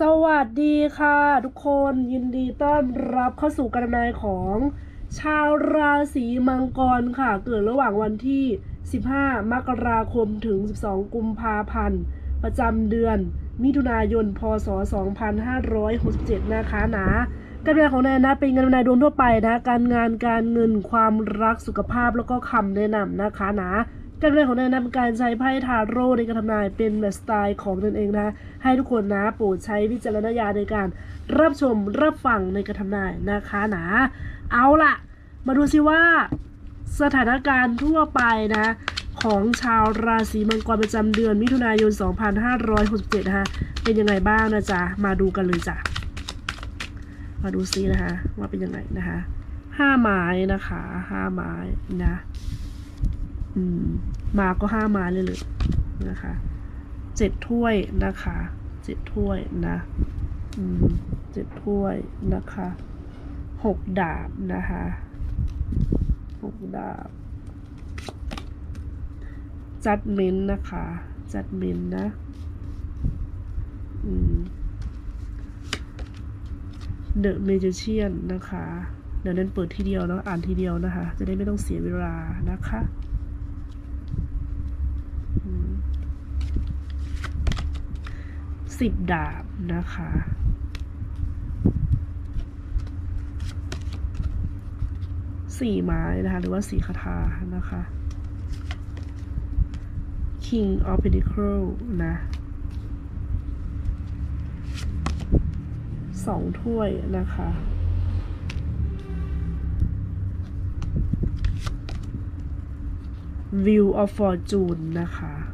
สวัสดีค่ะ ทุกคนยินดีต้อนรับเข้าสู่การนายของชาวราศีมังกรค่ะ เกิดระหว่างวันที่ 15 มกราคมถึง 12 กุมภาพันธ์ ประจำเดือน มิถุนายน พศ 2567 นะคะนะการทำนายของนายนะเป็นการทำนายดวงทั่วไปนะ การงานการเงินความรักสุขภาพแล้วก็คำแนะนำนะคะนะ การทำนายของนายนะเป็นการใช้ไพ่ทาโร่ในการทำนายเป็นแบบสไตล์ของตนเองนะให้ทุกคนนะโปรดใช้วิจารณญาณในการรับชมรับฟังในการทำนายนะคะนะเอาล่ะ มาดูสิว่าสถานการณ์ทั่วไปนะของชาวราศีมังกรประจำเดือนมิถุนายน 2567นะคะเป็นยังไงบ้างนะจ๊ะ มาดูกันเลยจ้ะ มาดูซินะคะว่าเป็นยังไงนะคะห้าไม้นะคะห้าไม้นะ อืม มาก็ห้าม้เลยเลยนะคะเจ็ดถ้วยนะคะเจ็ดถ้วยนะ อืมเจ็ดถ้วยนะคะหกดาบนะคะหกดาบจัดเมนนะคะ จัดเมนนะ อืมเดอะเมจิเชียนนะคะ เดี๋ยวนั้นเปิดทีเดียวเนาะอ่านทีเดียวนะคะ จะได้ไม่ต้องเสียเวลานะคะอืม สิบดาบนะคะ สี่ไม้นะคะ หรือว่าสี่คาถานะคะ King of Pentacle นะสองถ้วยนะคะ View of Fortune นะคะ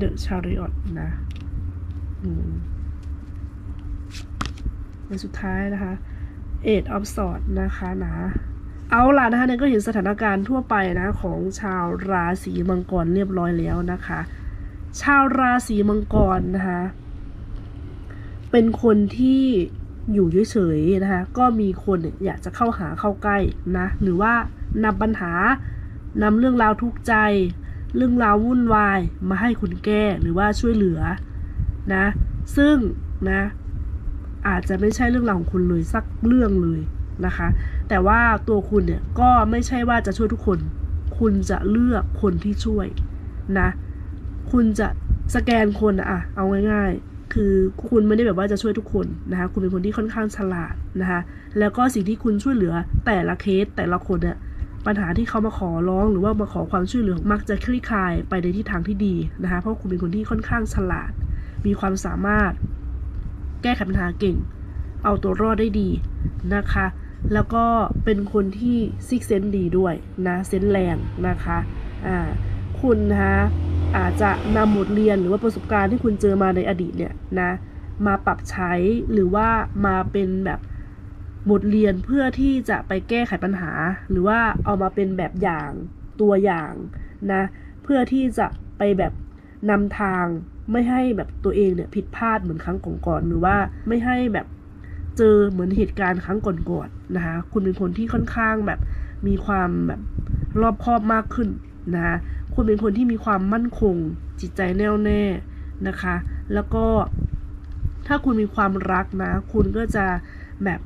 The Chariot นะในสุดท้ายนะคะ Eight of Swords นะคะนะเอาล่ะนะคะเนี่ยก็เห็นสถานการณ์ทั่วไปนะของชาวราศีมังกรเรียบร้อยแล้วนะคะ ชาวราศีมังกรนะคะเป็นคนที่อยู่เฉยๆนะคะ ก็มีคนอยากจะเข้าหาเข้าใกล้นะ หรือว่านำปัญหานำเรื่องราวทุกข์ใจ เรื่องราววุ่นวายมาให้คุณแก้หรือว่าช่วยเหลือนะซึ่งนะอาจจะไม่ใช่เรื่องราวของคุณเลยสักเรื่องเลยนะคะ แต่ว่าตัวคุณเนี่ยก็ไม่ใช่ว่าจะช่วยทุกคน คุณจะเลือกคนที่ช่วยนะคุณจะสแกนคนอะอะเอาง่ายๆ คือคุณไม่ได้แบบว่าจะช่วยทุกคนนะคะคุณเป็นคนที่ค่อนข้างฉลาดนะคะแล้วก็สิ่งที่คุณช่วยเหลือแต่ละเคสแต่ละคนเนี่ย ปัญหาที่เขามาขอร้องหรือว่ามาขอความช่วยเหลือมักจะคลี่คลายไปในทิศทางที่ดีนะคะเพราะคุณเป็นคนที่ค่อนข้างฉลาด มีความสามารถ แก้ไขปัญหาเก่ง เอาตัวรอดได้ดีนะคะ แล้วก็เป็นคนที่ซิกเซนดีด้วยนะเซนแรงนะคะอ่าคุณนะคะอาจจะนำบทเรียนหรือว่าประสบการณ์ที่คุณเจอมาในอดีตเนี่ยนะมาปรับใช้หรือว่ามาเป็นแบบ บทเรียนเพื่อที่จะไปแก้ไขปัญหา หรือว่าเอามาเป็นแบบอย่างตัวอย่างนะเพื่อที่จะไปแบบนำทางไม่ให้แบบตัวเองเนี่ยผิดพลาดเหมือนครั้งก่อนๆหรือว่าไม่ให้แบบเจอเหมือนเหตุการณ์ครั้งก่อนๆนะคะคุณเป็นคนที่ค่อนข้างแบบมีความแบบรอบคอบมากขึ้นนะคะคุณเป็นคนที่มีความมั่นคง จิตใจแน่วแน่นะคะ แล้วก็ถ้าคุณมีความรักนะ คุณก็จะแบบ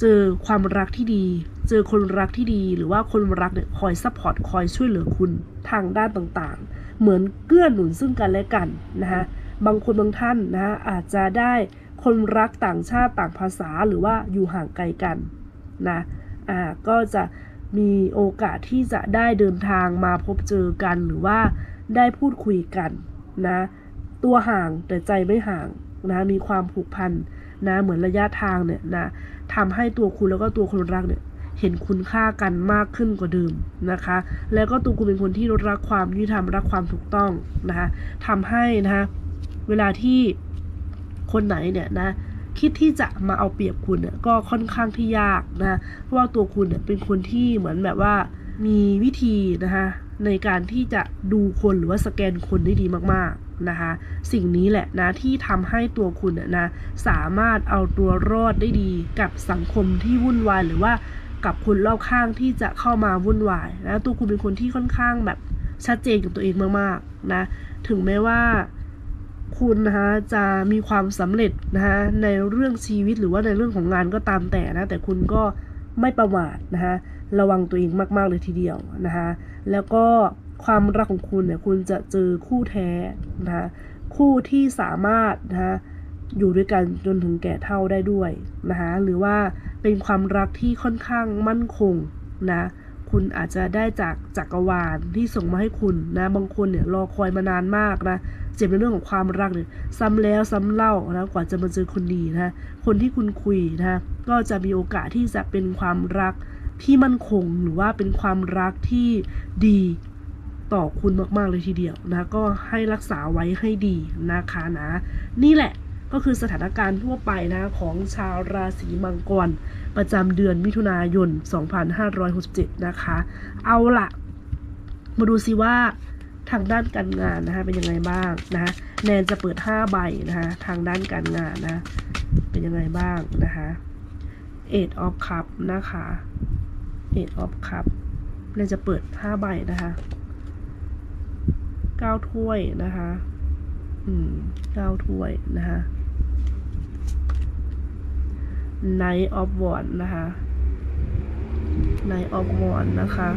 เจอความรักที่ดี เจอคนรักที่ดี หรือว่าคนรักเนี่ยคอยซัพพอร์ตคอยช่วยเหลือคุณทางด้านต่างๆ เหมือนเกื้อหนุนซึ่งกันและกันนะคะบางคนบางท่านนะอาจจะได้คนรักต่างชาติต่างภาษาหรือว่าอยู่ห่างไกลกันนะอ่าก็จะมีโอกาสที่จะได้เดินทางมาพบเจอกันหรือว่าได้พูดคุยกันนะตัวห่างแต่ใจไม่ห่างนะมีความผูกพัน นะเหมือนระยะทางเนี่ยนะทำให้ตัวคุณแล้วก็ตัวคนรักเนี่ยเห็นคุณค่ากันมากขึ้นกว่าเดิมนะคะ แล้วก็ตัวคุณเป็นคนที่รักความยุติธรรมรักความถูกต้องนะคะทำให้นะคะเวลาที่คนไหนเนี่ยนะคิดที่จะมาเอาเปรียบคุณเนี่ยก็ค่อนข้างที่ยากนะเพราะว่าตัวคุณเนี่ยเป็นคนที่เหมือนแบบว่ามีวิธีนะคะในการที่จะดูคนหรือว่าสแกนคนได้ดีมากๆ นะคะสิ่งนี้แหละนะที่ทำให้ตัวคุณเนี่ยนะสามารถเอาตัวรอดได้ดีกับสังคมที่วุ่นวายหรือว่ากับคนรอบข้างที่จะเข้ามาวุ่นวายนะตัวคุณเป็นคนที่ค่อนข้างแบบชัดเจนกับตัวเองมากๆนะถึงแม้ว่าคุณนะคะจะมีความสำเร็จนะคะในเรื่องชีวิตหรือว่าในเรื่องของงานก็ตามแต่นะแต่คุณก็ไม่ประมาทนะคะระวังตัวเองมากๆเลยทีเดียวนะคะแล้วก็ ความรักของคุณเนี่ยคุณจะเจอคู่แท้นะคะคู่ที่สามารถนะคะอยู่ด้วยกันจนถึงแก่เท่าได้ด้วยนะคะหรือว่าเป็นความรักที่ค่อนข้างมั่นคงนะคุณอาจจะได้จากจักรวาลที่ส่งมาให้คุณนะบางคนเนี่ยรอคอยมานานมากนะเจ็บในเรื่องของความรักเนี่ยซ้ำแล้วซ้ำเล่านะกว่าจะมาเจอคนดีนะคนที่คุณคุยนะก็จะมีโอกาสที่จะเป็นความรักที่มั่นคงหรือว่าเป็นความรักที่ดี ต่อคุณมากๆเลยทีเดียวนะก็ให้รักษาไว้ให้ดีนะคะนะนี่แหละก็คือสถานการณ์ทั่วไปนะของชาวราศีมังกร ประจำเดือนมิถุนายน 2567 นะคะ เอาละมาดูซิว่าทางด้านการงานนะคะเป็นยังไงบ้างนะคะแนนจะเปิด 5 ใบนะคะทางด้านการงานนะเป็นยังไงบ้างนะคะ Eight of Cup นะคะ Eight of Cup แนนจะเปิด 5 ใบนะคะ 9ถ้วยนะคะ อืม9ถ้วยนะคะ Knight of Wands นะคะ Knight of Wands นะคะ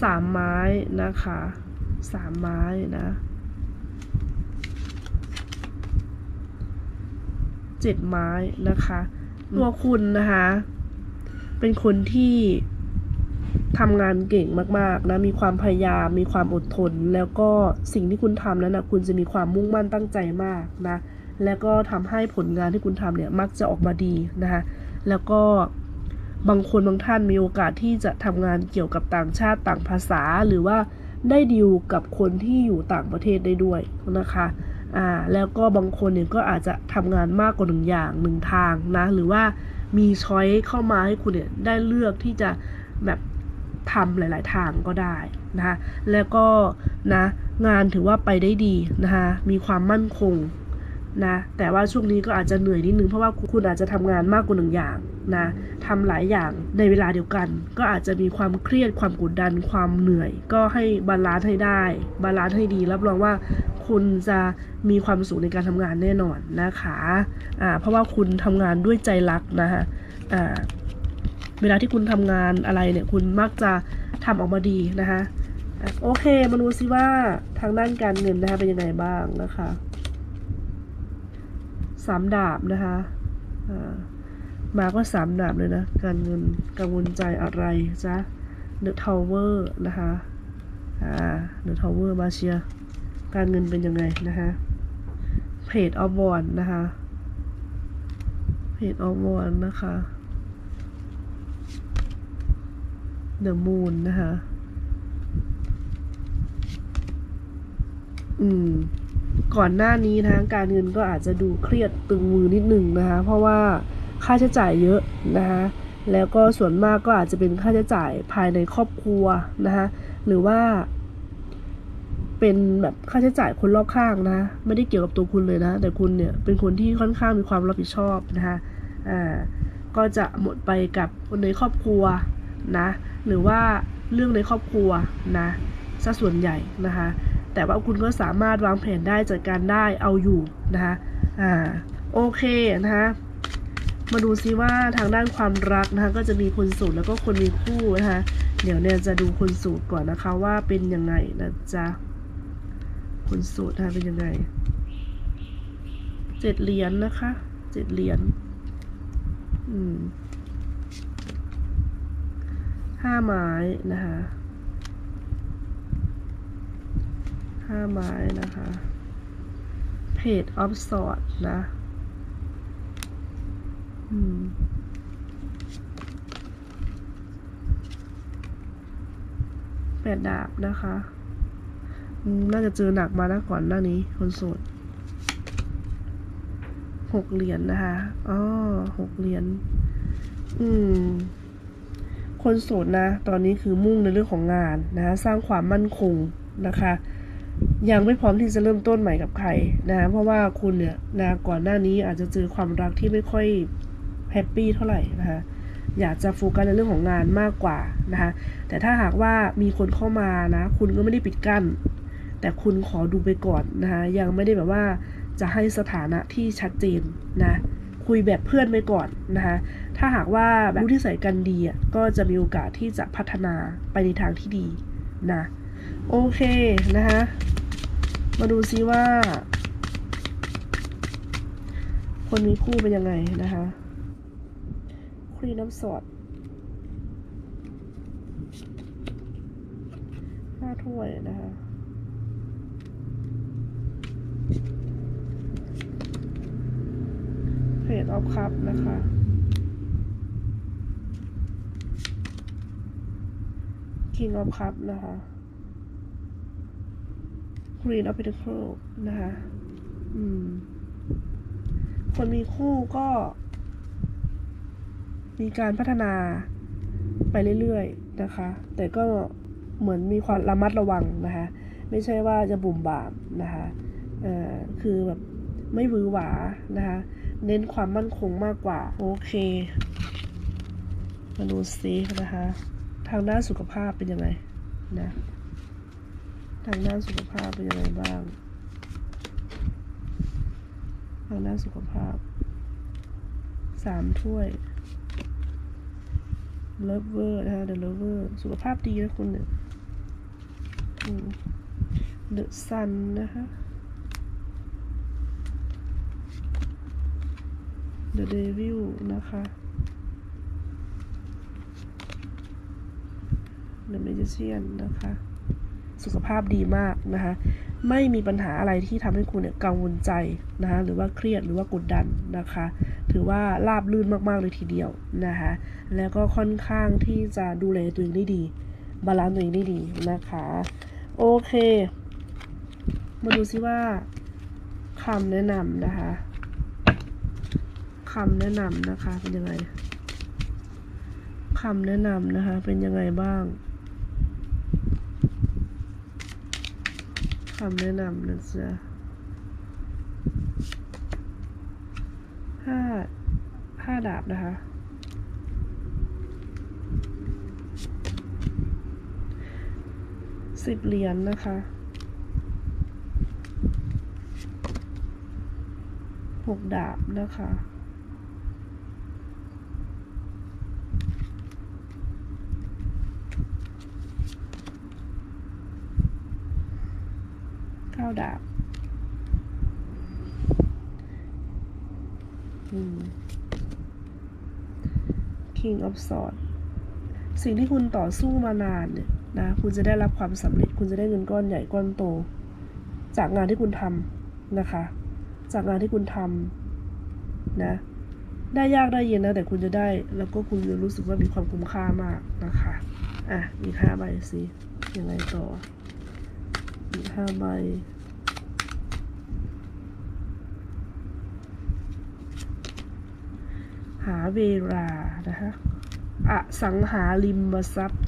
สามไม้นะคะสามไม้นะเจ็ดไม้นะคะ ตัวคุณนะคะ เป็นคนที่ ทำงานเก่งมากๆนะมีความพยายามมีความอดทน แล้วก็สิ่งที่คุณทำนั้นนะคุณจะมีความมุ่งมั่นตั้งใจมากนะแล้วก็ทำให้ผลงานที่คุณทำเนี่ยมักจะออกมาดีนะคะแล้วก็บางคนบางท่านมีโอกาสที่จะทำงานเกี่ยวกับต่างชาติต่างภาษาหรือว่าได้ดีลกับคนที่อยู่ต่างประเทศได้ด้วยนะคะอ่าแล้วก็บางคนเนี่ยก็อาจจะทำงานมากกว่าหนึ่งอย่างหนึ่งทางนะหรือว่ามีช้อยเข้ามาให้คุณเนี่ยได้เลือกที่จะแบบ ทำหลาย ๆ ทางก็ได้นะคะแล้วก็นะงานถือว่าไปได้ดีนะคะมีความมั่นคงนะแต่ว่าช่วงนี้ก็อาจจะเหนื่อยนิดนึงเพราะว่าคุณอาจจะทำงานมากกว่าหนึ่งอย่างนะทำหลายอย่างในเวลาเดียวกัน ก็อาจจะมีความเครียดความกดดันความเหนื่อย ก็ให้บาลานซ์ให้ได้ บาลานซ์ให้ดี รับรองว่าคุณจะมีความสุขในการทำงานแน่นอนนะคะอ่าเพราะว่าคุณทำงานด้วยใจรักนะคะอ่า เวลาที่คุณทำงานอะไรเนี่ย คุณมักจะทำออกมาดีนะคะโอเค มาดูซิว่าทางด้านการเงินนะคะเป็นยังไงบ้างนะคะสามดาบนะคะมาก็สามดาบเลยนะ การเงินกังวลใจอะไรจ๊ะ The Tower นะคะอ่า The Tower มาเชียการเงินเป็นยังไงนะคะ Page of Wands นะคะ Page of Wands นะคะ The Moon นะคะ อืม ก่อนหน้านี้นะคะการเงินก็อาจจะดูเครียดตึงมือนิดหนึ่งนะคะ เพราะว่าค่าใช้จ่ายเยอะนะคะแล้วก็ส่วนมากก็อาจจะเป็นค่าใช้จ่ายภายในครอบครัวนะคะหรือว่า เป็นแบบค่าใช้จ่ายคนรอบข้างนะ ไม่ได้เกี่ยวกับตัวคุณเลยนะ แต่คุณเนี่ยเป็นคนที่ค่อนข้างมีความรับผิดชอบนะคะอ่าก็จะหมดไปกับคนในครอบครัวนะ หรือว่าเรื่องในครอบครัวนะซะส่วนใหญ่นะคะ แต่ว่าคุณก็สามารถวางแผนได้จัดการได้เอาอยู่นะคะอ่าโอเคนะคะมาดูซิว่าทางด้านความรักนะคะก็จะมีคนโสดแล้วก็คนมีคู่นะคะเดี๋ยวเนี่ยจะดูคนโสดก่อนนะคะว่าเป็นยังไงนะจ๊ะคนโสดนะคะเป็นยังไงเจ็ดเหรียญนะคะเจ็ดเหรียญอืม ห้าไม้นะคะห้าไม้นะคะ Page of Swords นะอืมแปดดาบนะคะอืมน่าจะเจอหนักมานะก่อนหน้านี้ คนโสดหกเหรียญนะคะ อ๋อหกเหรียญ อืม คนโสดนะ ตอนนี้คือมุ่งในเรื่องของงานนะคะสร้างความมั่นคงนะคะ ยังไม่พร้อมที่จะเริ่มต้นใหม่กับใครนะเพราะว่าคุณเนี่ยนะก่อนหน้านี้อาจจะเจอความรักที่ไม่ค่อยแฮปปี้เท่าไหร่นะคะอยากจะโฟกัสในเรื่องของงานมากกว่านะคะแต่ถ้าหากว่ามีคนเข้ามานะคุณก็ไม่ได้ปิดกั้น แต่คุณขอดูไปก่อนนะคะยังไม่ได้แบบว่าจะให้สถานะที่ชัดเจนนะ คุยแบบเพื่อนไปก่อนนะคะถ้าหากว่าแบบรู้ที่ใส่กันดีอะก็จะมีโอกาสที่จะพัฒนาไปในทางที่ดีนะโอเคนะคะมาดูซิว่า คนมีคู่เป็นยังไงนะคะครีน้ำสอดห้าถ้วยนะคะ เพ จออฟคัพนะคะ King of Cup นะคะ Queen of Pentacle นะคะ อืม คนมีคู่ก็ มีการพัฒนาไปเรื่อยๆนะคะ แต่ก็เหมือนมีความระมัดระวังนะคะ ไม่ใช่ว่าจะบุ่มบามนะคะ เอ่อ คือแบบไม่หวือหวานะคะ เน้นความมั่นคงมากกว่า โอเค มาดูซินะคะ ทางด้านสุขภาพเป็นยังไงนะ ทางด้านสุขภาพเป็นยังไงบ้าง ทางด้านสุขภาพ สามถ้วยเลเวอร์นะคะเดอะเลเวอร์สุขภาพดีนะคุณเนี่ยเดอะซันนะคะ The Devil นะคะ The Magician นะคะ สุขภาพดีมากนะคะ ไม่มีปัญหาอะไรที่ทำให้คุณเนี่ยกังวลใจนะคะ หรือว่าเครียดหรือว่ากดดันนะคะ ถือว่าราบลื่นมาก ๆ เลยทีเดียวนะคะ แล้วก็ค่อนข้างที่จะดูแลตัวเองได้ดี บาลานซ์ตัวเองได้ดีนะคะ โอเค มาดูซิว่าคำแนะนำนะคะ คำแนะนำนะคะ เป็นยังไงคำแนะนำนะคะ เป็นยังไงบ้างคำแนะนำนะจ๊ะห้าห้าดาบนะคะสิบเหรียญนะคะหกดาบนะคะ ดาบอ King of sword สิ่งที่คุณต่อสู้มานานเนี่ยนะคุณจะได้รับความสำเร็จ คุณจะได้เงินก้อนใหญ่ก้อนโต จากงานที่คุณทำนะคะ จากงานที่คุณทำนะได้ยากได้เย็นนะแต่คุณจะได้ แล้วก็คุณจะรู้สึกว่ามีความคุ้มค่ามากนะคะ อะอีห้าใบสิยังไงต่ออีห้าใบ หา เวลานะคะอสังหาริมทรัพย์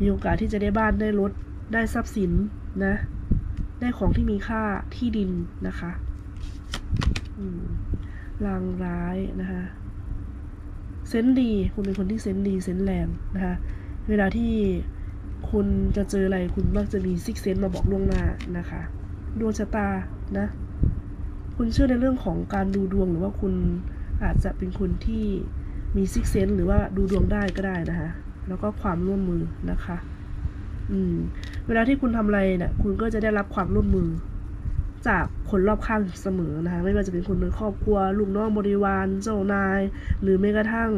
มีโอกาสที่จะได้บ้านได้รถได้ทรัพย์สินนะ ได้ของที่มีค่าที่ดินนะคะลางร้ายนะคะเซนดี คุณเป็นคนที่เซนดีเซนแรงนะคะเวลาที่คุณจะเจออะไรคุณมักจะมีซิกเซนมาบอกล่วงหน้านะคะดวงชะตานะ คุณเชื่อในเรื่องของการดูดวงหรือว่าคุณ อาจจะเป็นคนที่มีซิกเซนหรือว่าดูดวงได้ก็ได้นะคะ แล้วก็ความร่วมมือนะคะ อืม เวลาที่คุณทำอะไรเนี่ยคุณก็จะได้รับความร่วมมือ จากคนรอบข้างเสมอนะคะ ไม่ว่าจะเป็นคนในครอบครัวลูกน้องบริวารเจ้านาย หรือแม้กระทั่ง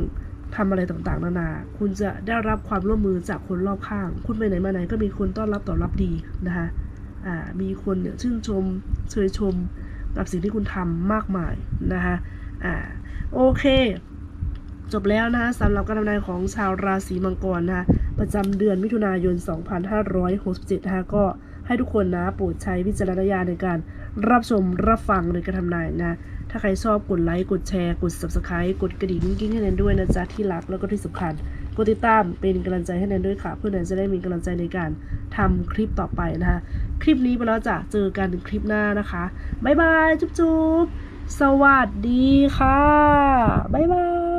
ทำอะไรต่างๆ นานา คุณจะได้รับความร่วมมือจากคนรอบข้าง คุณไปไหนมาไหนก็มีคนต้อนรับตอบรับดีนะคะ อ่า มีคนเนี่ยชื่นชมเชยชมกับสิ่งที่คุณทำมากมายนะคะ อ่าโอเคจบแล้วนะคะสำหรับการทำนายของชาวราศีมังกรนะคะประจำเดือนมิถุนายน 2567นะคะก็ให้ทุกคนนะโปรดใช้วิจารณญาณในการรับชมรับฟังในการทำนายนะ ถ้าใครชอบกดไลค์กดแชร์กด subscribe กดกระดิ่งกิ้งให้แนนด้วยนะจ๊ะที่รักแล้วก็ที่สำคัญกดติดตามเป็นกำลังใจให้แนนด้วยค่ะ เพื่อแนนจะได้มีกำลังใจในการทำคลิปต่อไปนะคะ คลิปนี้ไปแล้วจะเจอกันคลิปหน้านะคะบ๊ายบายจุ๊บ สวัสดีค่ะ บ๊ายบาย